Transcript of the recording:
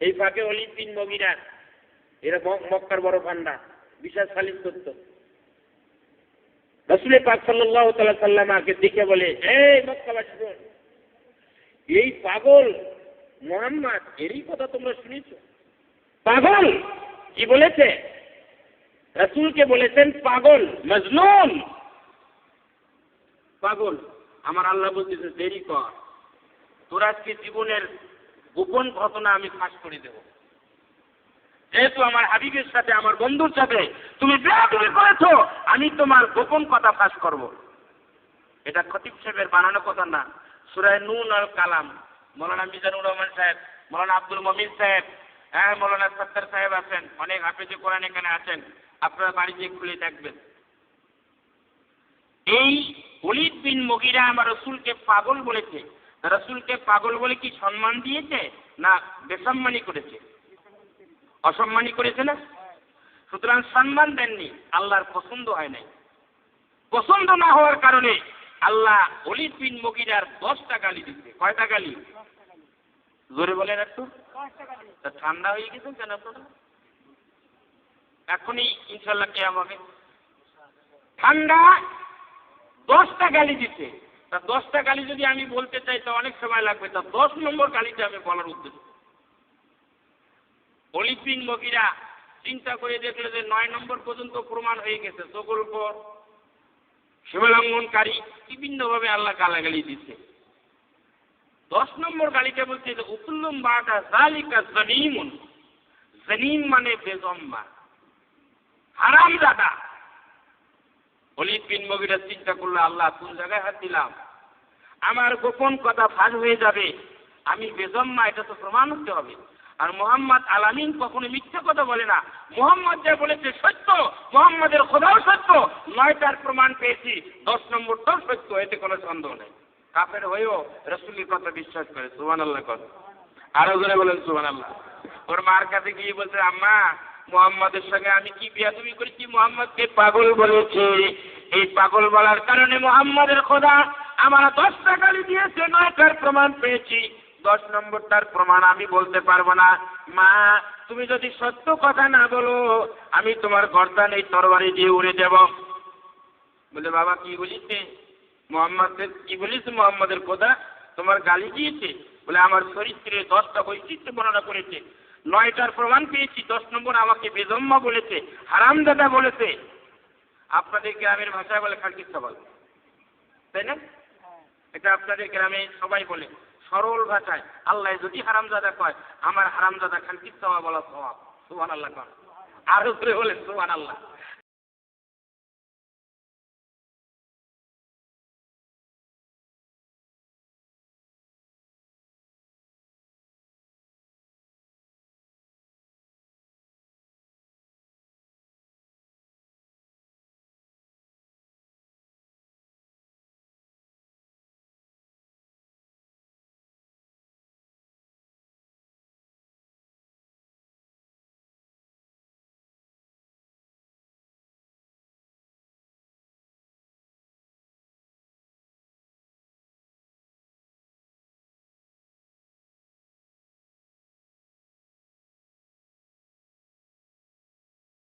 এই ফাঁকে অলিদ বিন মগিরা এরা মক্কার বড় পান্ডা বিশাল সালিস করত রসুল পাক সাল্লাহ তাল্লাহ সাল্লামাকে দেখে বলে এই মক্কাবাসী শোন, এই পাগল মোহাম্মদ এরই কথা তোমরা শুনেছ? পাগল কি বলেছে? রসুলকে বলেছেন পাগল মজনুন পাগল আমার আল্লাহ বলতেছে দেরি কর। তোর আজকে জীবনের গোপন ঘটনা আমি ফাঁস করে দেব। যেহেতু আমার হাবিবের সাথে, আমার বন্ধুর সাথে তুমি বেয়াদবি করেছ, আমি তোমার গোপন কথা ফাঁস করব। এটা খতিব সাহেবের বানানো কথা না। সুরায় নুন আর কালাম। মৌলানা মিজানুর রহমান সাহেব, মৌলানা আব্দুল মমিন সাহেব হ্যাঁ মৌলানা সত্তর সাহেব আছেন, অনেক হাফেজে কোরআন এখানে আছেন। আপনারা বাড়ি বাড়িতে খুলে দেখবেন। এই অলিদ বিন মগিরা আমার রসুলকে পাগল বলেছে। রসুলকে পাগল বলে কি সম্মান দিয়েছে? না, বেসম্মানি করেছে। অসম্মানী করেছে না? সুতরাং সম্মান দেননি, আল্লাহর পছন্দ হয় নাই। পছন্দ না হওয়ার কারণে আল্লাহ অলিদ বিন মগিরার দশটা গালি দিচ্ছে কয়টা গালি? জোরে বলেন একটু। ঠান্ডা হয়ে গেছেন কেন এখনই ইনশাল্লাহ কেয়াম হবে ঠান্ডা দশটা গালি দিতে তা দশটা গালি যদি আমি বলতে চাই, তা অনেক সময় লাগবে। তা দশ নম্বর গালিটা আমি বলার উদ্দেশ্য। অলিপিন মগিরা চিন্তা করে দেখল যে নয় নম্বর পর্যন্ত প্রমাণ হয়ে গেছে সকল পর শিবলঙ্ঘনকারী বিভিন্নভাবে আল্লাহ গালাগালি দিচ্ছে। দশ নম্বর গালিটা বলছে যে উতুল্লুম বাটা জালিকা জনিমুন। জনিম মানে বেজম্মা হারাম দাদা অলিদ বিন মগিরা চিন্তা করল, আল্লাহ, কোন জায়গায় হাত দিলাম? আমার গোপন কথা ফাঁস হয়ে যাবে। আমি বেজম্মা এটা তো প্রমাণ হতে হবে। আর মোহাম্মদ আলামিন কখনো মিথ্যা কথা বলে না। মোহাম্মদ যা বলেছে সত্য, মোহাম্মদের খোদাও সত্য। নয়টার প্রমাণ পেয়েছি। দশ নম্বরটাও সত্য, এতে কোনো সন্দেহ নেই। কাপের হয়েও রসুলের কথা বিশ্বাস করে সুবান আল্লাহ কথা আরও করে বলেন সুবান আল্লাহ ওর মার কাছে গিয়ে বলছে, আম্মা মোহাম্মদের সঙ্গে আমি কি বিয়াদবি করেছি? মোহাম্মদকে পাগল বলেছি। এই পাগল বলার কারণে মোহাম্মদের খোদা আমার দশটা গালি দিয়েছে, নয়টার প্রমাণ পেয়েছি। দশ নম্বরটার প্রমাণ আমি বলতে পারব না। মা, তুমি যদি সত্য কথা না বলো, আমি তোমার গর্দান এই তরবারি দিয়ে উড়ে দেব বলে, বাবা, কি বলিছে মোহাম্মদের কি বলিস মোহাম্মদের খোদা? তোমার গালি দিয়েছে? বলে, আমার চরিত্রে দশটা বৈশিষ্ট্য বর্ণনা করেছে। নয়টার প্রমাণ পেয়েছি, দশ নম্বর আমাকে বেদম্মা বলেছে, হারামদাদা বলেছে। আপনাদের গ্রামের ভাষায় বলে খালকিস্তা বলে। তাই না? এটা আপনাদের গ্রামে সবাই বলে, সরল ভাষায়। আল্লাহ যদি হারামজাদা কয়, আমার হারামজাদা খালকিস্তা বলা স্বভাব। সুহান আল্লাহ কয় আরও বলেন সুহান আল্লাহ